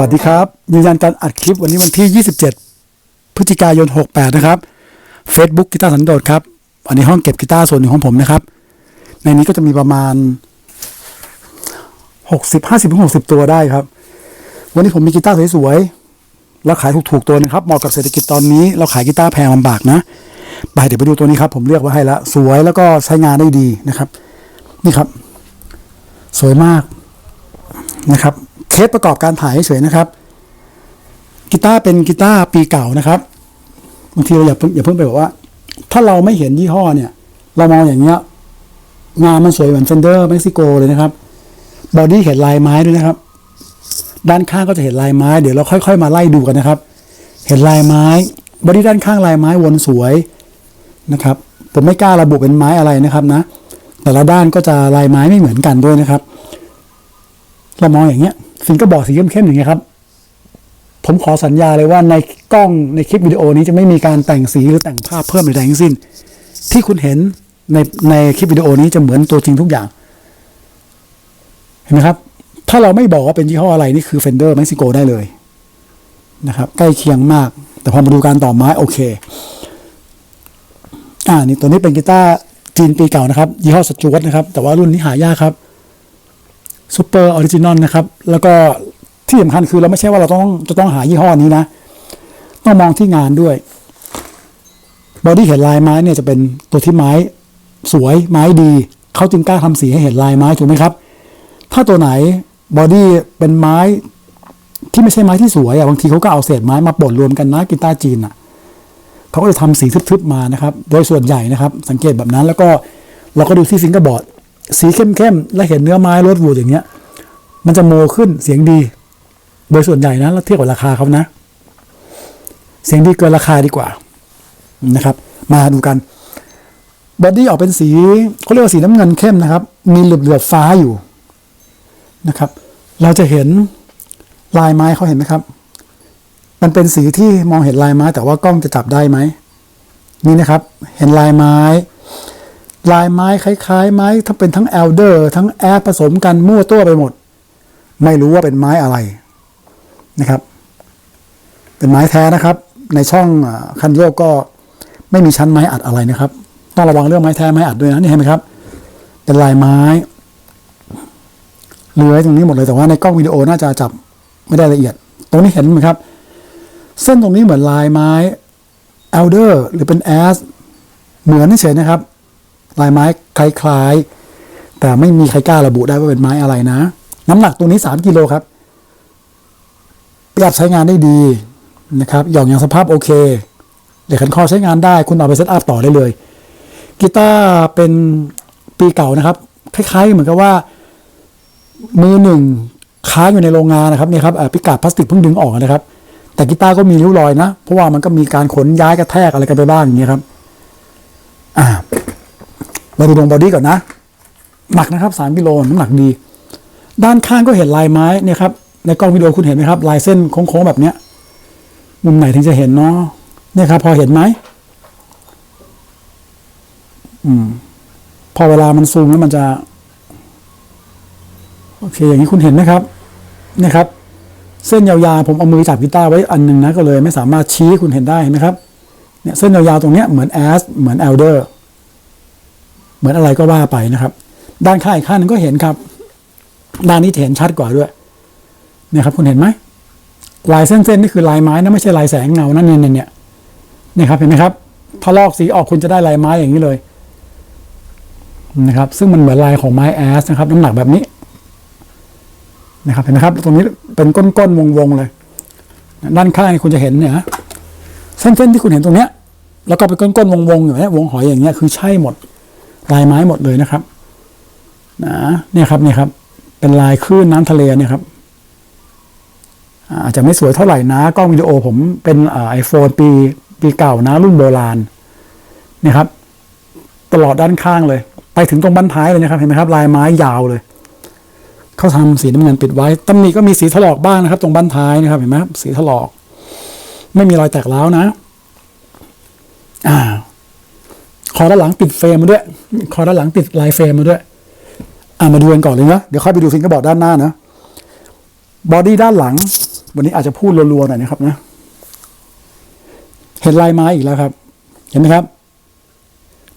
วัสดีครับ ยืนยันการอัดคลิปวันนี้วันที่ 27 พฤศจิกายน 68 นะครับ Facebook กีตาร์สันโดษครับ อันนี้ห้องเก็บกีตาร์ส่วนหนึ่งของผมนะครับ ในนี้ก็จะมีประมาณ 60 50ถึง60 ตัวได้ครับ วันนี้ผมมีกีตาร์สวยๆ แล้วขายถูกๆ ตัวนะครับ เหมาะกับเศรษฐกิจตอนนี้ เราขายกีตาร์แพงลำบากนะ ไปเดี๋ยวไปดูตัวนี้ครับ ผมเลือกไว้ให้แล้วสวยแล้วก็ใช้งานได้ดีนะครับ นี่ครับ สวยมากนะครับ เคสประกอบการถ่ายเฉยนะครับกีตาร์เป็นกีตาร์ปีเก่านะครับบางทีเราอย่าเพิ่งอย่าเพิ่งไปบอกว่า ถ้าเราไม่เห็นยี่ห้อเนี่ย เรามองอย่างเงี้ยงานมันสวยเหมือนเฟนเดอร์เม็กซิโกเลยนะครับบอดี้เห็นลายไม้ด้วยนะครับ ด้านข้างก็จะเห็นลายไม้เดี๋ยวเราค่อย ๆ มาไล่ดูกันนะครับ เห็นลายไม้บอดี้ด้านข้างลายไม้วนสวยนะครับ ผมไม่กล้าระบุเป็นไม้อะไรนะครับนะ แต่ละด้านก็จะลายไม้ไม่เหมือนกันด้วยนะครับ เรามองอย่างเงี้ย ฟิงก็บอกสีเข้มๆอย่างเงี้ยครับ ผมขอสัญญาเลยว่าในกล้องในคลิปวิดีโอนี้จะไม่มีการแต่งสีหรือแต่งภาพเพิ่มใดๆทั้งสิ้น ที่คุณเห็นในในคลิปวิดีโอนี้จะเหมือนตัวจริงทุกอย่าง เห็นไหมครับ ถ้าเราไม่บอกว่าเป็นยี่ห้ออะไรนี่คือ Fender Mexico ได้เลยนะครับ ใกล้เคียงมาก แต่พอมาดูการต่อไม้โอเค อ่านี่ตัวนี้เป็นกีตาร์จีนปีเก่านะครับ ยี่ห้อสจวตนะครับ แต่ว่ารุ่นนี้หายากครับ ซูเปอร์ออริจินอลนะครับ แล้วก็ที่สำคัญคือเราไม่ใช่ว่าเราต้องจะต้องหายี่ห้อนี้นะ ต้องมองที่งานด้วยบอดี้เห็นลายไม้เนี่ยจะเป็นตัวที่ไม้สวยไม้ดี เขาจึงกล้าทำสีให้เห็นลายไม้ถูกไหมครับ ถ้าตัวไหนบอดี้เป็นไม้ที่ไม่ใช่ไม้ที่สวยอะบางทีเขาก็เอาเศษไม้มาป่นรวมกันนะกีตาร์จีนอะเขาก็จะทำสีทึบๆมานะครับ โดยส่วนใหญ่นะครับ สังเกตแบบนั้นแล้วก็เราก็ดูที่ซิงเกอร์บอร์ด สีเข้มๆและเห็นเนื้อไม้รถวูดอย่างเงี้ย มันจะโมขึ้นเสียงดี โดยส่วนใหญ่นะแล้วเทียบกับราคาเขานะ เสียงดีเกินราคาดีกว่านะครับ มาดูกันบอดี้ออกเป็นสีเขาเรียกว่าสีน้ำเงินเข้มนะครับ มีเหลือบๆฟ้าอยู่นะครับ เราจะเห็นลายไม้เขาเห็นไหมครับ มันเป็นสีที่มองเห็นลายไม้ แต่ว่ากล้องจะจับได้ไหมนี่นะครับ เห็นลายไม้ ลายไม้คล้ายๆ ไม้ถ้าเป็นทั้งแอลเดอร์ทั้งแอร์ผสมกันมั่วตัวไปหมด ไม่รู้ว่าเป็นไม้อะไรนะครับ เป็นไม้แท้นะครับ ในช่องคันโยกก็ไม่มีชั้นไม้อัดอะไรนะครับ ต้องระวังเรื่องไม้แท้ไม้อัดด้วยนะนี่เห็นไหมครับ เป็นลายไม้เลื้อยตรงนี้หมดเลยแต่ว่าในกล้องวิดีโอน่าจะจับไม่ได้ละเอียด ตรงนี้เห็นไหมครับ เส้นตรงนี้เหมือนลายไม้แอลเดอร์หรือเป็นแอสเหมือนเฉยนะครับ ลายไม้คล้ายๆ แต่ไม่มีใครกล้าระบุได้ว่าเป็นไม้อะไรนะ น้ำหนักตัวนี้ 3กิโลครับประหยัดใช้งานได้ดีนะครับหย่อนอย่างสภาพโอเคเหล็กขันคอใช้งานได้ คุณเอาไปเซตอัพต่อได้เลย กีตาร์เป็นปีเก่านะครับ คล้ายๆ เหมือนกับว่า มือหนึ่งค้างอยู่ในโรงงานนะครับเนี่ยครับพิกาดพลาสติกเพิ่งดึงออกนะครับ แต่กีตาร์ก็มีริ้วรอยนะ เพราะว่ามันก็มีการขนย้ายกระแทกอะไรกันไปบ้างอย่างเงี้ครับ อ่า มาดูตรงบอดี้ก่อนนะ หนักนะครับสามกิโลน้ำหนักดี ด้านข้างก็เห็นลายไม้เนี่ยครับ ในกล้องวิดีโอคุณเห็นไหมครับ ลายเส้นโค้งๆแบบเนี้ย มุมไหนถึงจะเห็นเนาะเนี่ยครับ พอเห็นไหมอืม พอเวลามันซูมแล้วมันจะ โอเค อย่างนี้คุณเห็นไหมครับเนี่ยครับ เส้นยาวๆผมเอามือจับกีตาร์ไว้อันหนึ่งนะก็เลย ไม่สามารถชี้คุณเห็นได้เห็นไหมครับเนี่ยเส้นยาวๆตรงเนี้ยเหมือนแอสเหมือนแอลเดอร์ เหมือนอะไรก็ว่าไปนะครับ ด้านข้างอีกข้างหนึงก็เห็นครับ ด้านนี้เห็นชัดกว่าด้วยเนี่ยครับ คุณเห็นไหมลายเส้นๆนี่คือลายไม้นะไม่ใช่ลายแสงเงานั่นเนี่ยเนี่ยเนี่ยครับเห็นไหมครับ ถ้าลอกสีออกคุณจะได้ลายไม้อย่างนี้เลยนะครับ ซึ่งมันเหมือนลายของไม้แอสนะครับ น้ำหนักแบบนี้นะครับเห็นไหมครับ ตรงนี้เป็นก้นๆวงๆเลย ด้านข้างคุณจะเห็นเนี่ยนเส้นๆที่คุณเห็นตรงเนี้ย แล้วก็เป็นก้นๆวงๆอยู่เนี่ยวงหอยอย่างเงี้ยคือใช่หมด ลายไม้หมดเลยนะครับนะเนี่ยครับเนี่ยครับ เป็นลายคลื่นน้ำทะเลเนี่ยครับอาจจะไม่สวยเท่าไหร่นะกล้องวิดีโอผมเป็นไอโฟนปีปีเก่านะรุ่นโบราณนี่ครับ ตลอดด้านข้างเลย ไปถึงตรงบั้นท้ายเลยนะครับ เห็นไหมครับ ลายไม้ยาวเลยเขาทำสีน้ำเงินปิดไว้ตำหนิก็มีสีถลอกบ้างนะครับ ตรงบั้นท้ายนะครับเห็นไหมครับสีถลอก ไม่มีรอยแตกร้าวนะ อ่า อด้านหลังติดเฟรมมาด้วย คอด้านหลังติดลายเฟรมมาด้วย อ่ามาดูกันก่อนเลยนะเดี๋ยวค่อยไปดูฟิงเกอร์บอร์ดด้านหน้านะบอดี้ด้านหลัง วันนี้อาจจะพูดรัวๆหน่อยนะครับนะเห็นลายไม้อีกแล้วครับ เห็นไหมครับ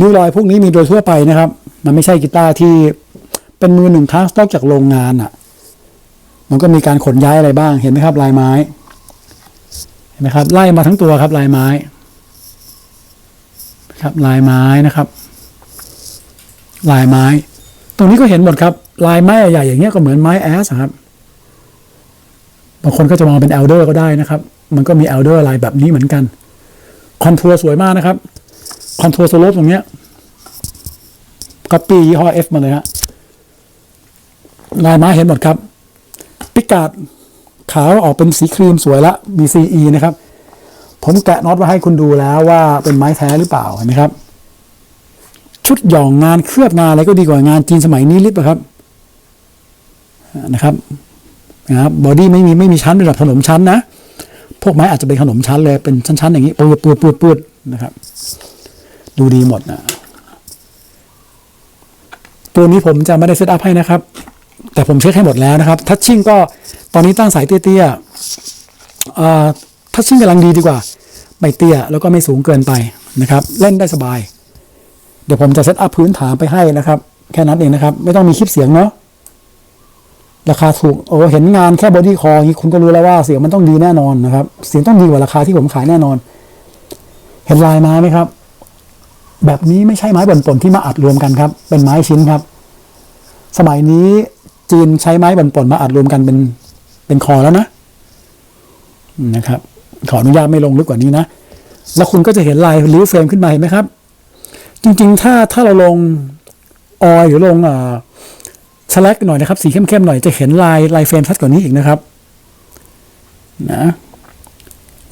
ริ้วรอยพวกนี้มีโดยทั่วไปนะครับ มันไม่ใช่กีตาร์ที่เป็นมือหนึ่งครั้งสต็อกจากโรงงานอะ มันก็มีการขนย้ายอะไรบ้าง เห็นไหมครับ ลายไม้ เห็นไหมครับ ไล่มาทั้งตัวครับ ลายไม้ ครับลายไม้นะครับ ลายไม้ ตรงนี้ก็เห็นหมดครับ ลายไม้ใหญ่ๆอย่างเงี้ยก็เหมือนไม้แอสครับบางคนก็จะมองเป็นเอลเดอร์ก็ได้นะครับ มันก็มีเอลเดอร์ลายแบบนี้เหมือนกันคอนทัวร์สวยมากนะครับคอนทัวร์สโลปตรงเนี้ยก๊อปปี้ยี่ห้อ F มาเลยฮะลายไม้เห็นหมดครับ พิกาดขาวออกเป็นสีครีมสวยละมี CE นะครับ ผมแกะน็อตมาให้คุณดูแล้วว่าเป็นไม้แท้หรือเปล่าเห็นไหมครับ ชุดหย่องงานเคลือบงานอะไรก็ดีกว่างานจีนสมัยนี้ลิบครับนะครับนะครับบอดี้ไม่มีไม่มีชั้นเป็นแบบขนมชั้นนะพวกไม้อาจจะเป็นขนมชั้นเลยเป็นชั้นๆอย่างนี้ปูดปูดปูดปูดนะครับ ดูดีหมดนะตัวนี้ผมจะไม่ได้เซตอัพให้นะครับ แต่ผมเช็คให้หมดแล้วนะครับ ทัชชิ่งก็ตอนนี้ตั้งสายเตี้ยๆอ่า ทัชชิ่งกำลังดีดีกว่า ไม่เตี้ยแล้วก็ไม่สูงเกินไปนะครับ เล่นได้สบาย เดี๋ยวผมจะเซตอัพพื้นฐานไปให้นะครับ แค่นั้นเองนะครับ ไม่ต้องมีคลิปเสียงเนาะราคาถูกโอ้เห็นงานแค่บอดี้คอยนี้คุณก็รู้แล้วว่าเสียงมันต้องดีแน่นอนนะครับ เสียงต้องดีกว่าราคาที่ผมขายแน่นอน เห็นลายไม้ไหมครับ แบบนี้ไม่ใช่ไม้บ่นปนที่มาอัดรวมกันครับ เป็นไม้ชิ้นครับ สมัยนี้จีนใช้ไม้บ่นปนมาอัดรวมกันเป็นเป็นคอแล้วนะนะครับ ขออนุญาตไม่ลงลึกกว่านี้นะ แล้วคุณก็จะเห็นลายริ้วเฟรมขึ้นมาเห็นไหมครับ จริงๆ ถ้าถ้าเราลงออยหรือลงอ่าสลักหน่อยนะครับ สีเข้มๆหน่อยจะเห็นลายลายเฟรมชัดกว่านี้อีกนะครับนะ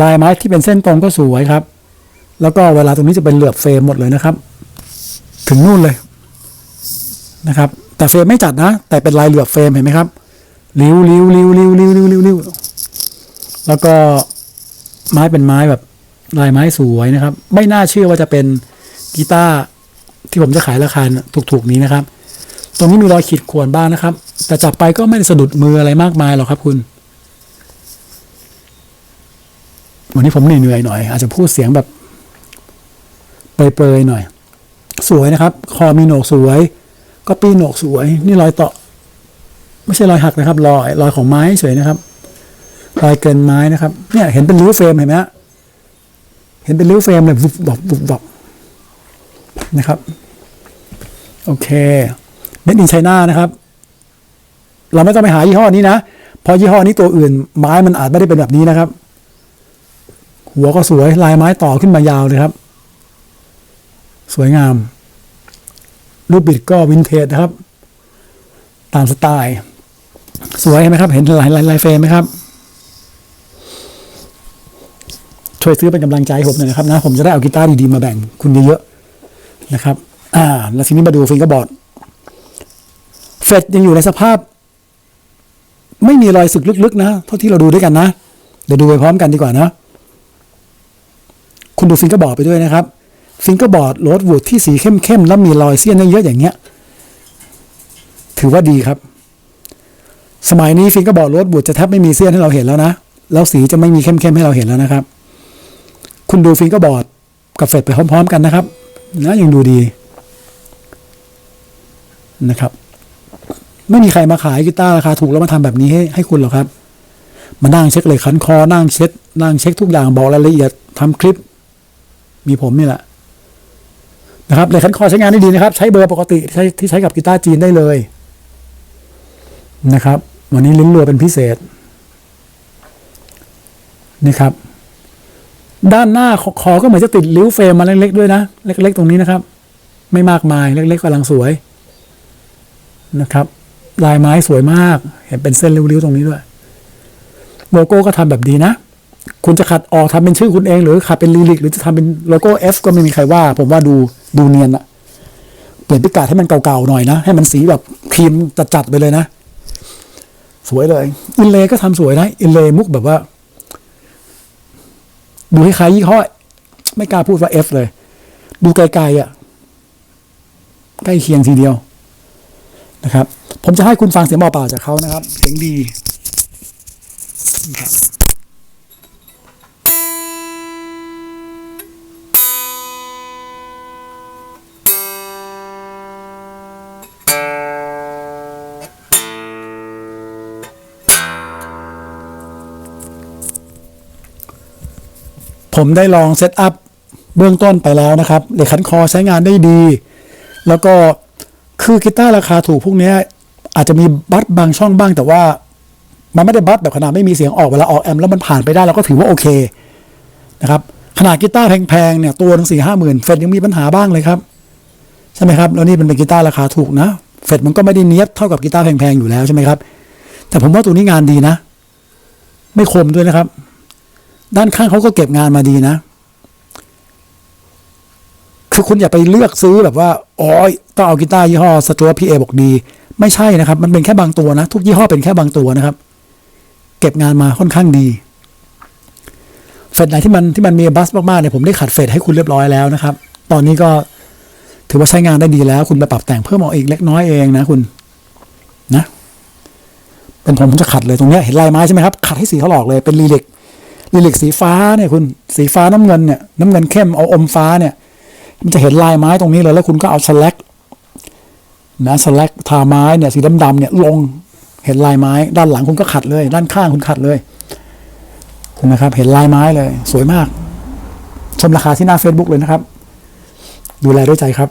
ลายไม้ที่เป็นเส้นตรงก็สวยครับ แล้วก็เวลาตรงนี้จะเป็นเหลือบเฟรมหมดเลยนะครับ ถึงนู่นเลยนะครับ แต่เฟรมไม่จัดนะ แต่เป็นลายเหลือบเฟรมเห็นไหมครับริ้วริ้วริ้วริ้วริ้วริ้วริ้วแล้วก็ ไม้เป็นไม้แบบลายไม้สวยนะครับ ไม่น่าเชื่อว่าจะเป็นกีตาร์ที่ผมจะขายราคาถูกๆนี้นะครับ ตรงนี้มีรอยขีดข่วนบ้างนะครับ แต่จับไปก็ไม่ได้สะดุดมืออะไรมากมายหรอกครับคุณ วันนี้ผมเหนื่อยๆหน่อย อาจจะพูดเสียงแบบเปรยๆหน่อย สวยนะครับ คอมีโหนกสวย ก็ปีโหนกสวย นี่รอยต่อ ไม่ใช่รอยหักนะครับ รอยรอยของไม้สวยนะครับ รอยเกินไม้นะครับ เนี่ยเห็นเป็นริ้วเฟรมเห็นไหมฮะเห็นเป็นริ้วเฟรมเลยบุบบับบุบบับนะครับ โอเคเม็ดอินไชน่านะครับ เราไม่ต้องไปหายี่ห้อนี้นะเพราะยี่ห้อนี้ตัวอื่น ไม้มันอาจไม่ได้เป็นแบบนี้นะครับ หัวก็สวยลายไม้ต่อขึ้นมายาวเลยครับ สวยงาม รูปบิดก็วินเทจนะครับ ตามสไตล์ สวยไหมครับ เห็นลายลายลายเฟรมไหมครับ ช่วยซื้อเป็นกำลังใจผมหน่อยนะครับนะ ผมจะได้เอากีตาร์ดีๆมาแบ่งคุณเยอะๆนะครับ อ่า แล้วทีนี้มาดูฟิงเกอร์บอร์ดเฟดยังอยู่ในสภาพ ไม่มีรอยสึกลึกๆนะ เท่าที่เราดูด้วยกันนะ เดี๋ยวดูไปพร้อมกันดีกว่านะ คุณดูฟิงเกอร์บอร์ดไปด้วยนะครับ ฟิงเกอร์บอร์ดโรดวูดที่สีเข้มๆแล้วมีรอยเสี้ยนเยอะๆอย่างเงี้ย ถือว่าดีครับ สมัยนี้ฟิงเกอร์บอร์ดโรดวูดจะแทบไม่มีเสี้ยนให้เราเห็นแล้วนะ แล้วสีจะไม่มีเข้มๆให้เราเห็นแล้วนะครับ คุณดูฟิงกอร์บอร์ดกับเฟดไปพร้อม ๆ กันนะครับนะยังดูดีนะครับ ไม่มีใครมาขายกีตาร์ราคาถูกแล้วมาทำแบบนี้ให้ให้คุณหรอกครับ มานั่งเช็คเลยคันคอนั่งเช็ดนั่งเช็คทุกอย่างบอกรายละเอียดทำคลิป มีผมนี่แหละนะครับเลยคันคอใช้งานได้ดีนะครับ ใช้เบอร์ปกติที่ใช้ที่ใช้กับกีตาร์จีนได้เลยนะครับ วันนี้ลิ้นรัวเป็นพิเศษนี่ครับ ด้านหน้าคอคอก็เหมือนจะติดริ้วเฟรมมาเล็กๆด้วยนะ เล็ก ๆ ตรงนี้นะครับ ไม่มากมายเล็กๆกำลังสวยนะครับ ลายไม้สวยมาก เห็นเป็นเส้นริ้วๆตรงนี้ด้วยโลโก้ก็ทำแบบดีนะ คุณจะขัดออกทำเป็นชื่อคุณเอง หรือขัดเป็นลีลิกหรือจะทำเป็นโลโก้ F ก็ไม่มีใครว่า ผมว่าดูดูเนียนอะเปลี่ยนพิกัดให้มันเก่าๆหน่อยนะ ให้มันสีแบบครีมจัดๆไปเลยนะ สวยเลย อินเลก็ทำสวยนะ อินเลมุกแบบว่า ดูคล้ายๆยี่ห้อไม่กล้าพูดว่าเอฟเลย ดูไกลๆอะ ใกล้เคียงทีเดียวนะครับ ผมจะให้คุณฟังเสียงเบาๆจากเขานะครับ เสียงดีนะครับ ผมได้ลองเซตอัพเบื้องต้นไปแล้วนะครับเหล็กขันคอใช้งานได้ดี แล้วก็คือกีตาร์ราคาถูกพวกนี้อาจจะมีบัสบางช่องบ้างแต่ว่า มันไม่ได้บัสแบบขนาดไม่มีเสียงออกเวลาออกแอมป์แล้วมันผ่านไปได้เราก็ถือว่าโอเคนะครับขนาดกีตาร์แพงๆเนี่ยตัวหนึ่งสี่ห้าหมื่นเฟดยังมีปัญหาบ้างเลยครับ ใช่ไหมครับ แล้วนี่มันเป็นกีตาร์ราคาถูกนะ เฟดมันก็ไม่ได้เนี้ยบเท่ากับกีตาร์แพงๆอยู่แล้วใช่ไหมครับ แต่ผมว่าตัวนี้งานดีนะ ไม่คมด้วยนะครับ ด้านข้างเขาก็เก็บงานมาดีนะ คือคุณอย่าไปเลือกซื้อแบบว่าอ๋อต้องเอากีตาร์ยี่ห้อสตูร์พีเอบอกดี ไม่ใช่นะครับ มันเป็นแค่บางตัวนะ ทุกยี่ห้อเป็นแค่บางตัวนะครับ เก็บงานมาค่อนข้างดี เฟดไหนที่มันที่มันมีบัสมากๆเนี่ยผมได้ขัดเฟดให้คุณเรียบร้อยแล้วนะครับ ตอนนี้ก็ถือว่าใช้งานได้ดีแล้ว คุณไปปรับแต่งเพิ่มเอาอีกเล็กน้อยเองนะคุณนะเป็นผมผมจะขัดเลยตรงนี้เห็นลายไม้ใช่ไหมครับขัดให้สีเขาหลอกเลยเป็นลีเล็ก ลีเล็กสีฟ้าเนี่ยคุณสีฟ้าน้ำเงินเนี่ยน้ำเงินเข้มเอาอมฟ้าเนี่ย มันจะเห็นลายไม้ตรงนี้เลยแล้วคุณก็เอาสแลกนะสแลกทาไม้เนี่ยสีดำๆเนี่ยลงเห็นลายไม้ ด้านหลังคุณก็ขัดเลย ด้านข้างคุณขัดเลยนะครับ เห็นลายไม้เลย สวยมาก ชมราคาที่หน้า Facebook เลยนะครับ ดูแลด้วยใจครับ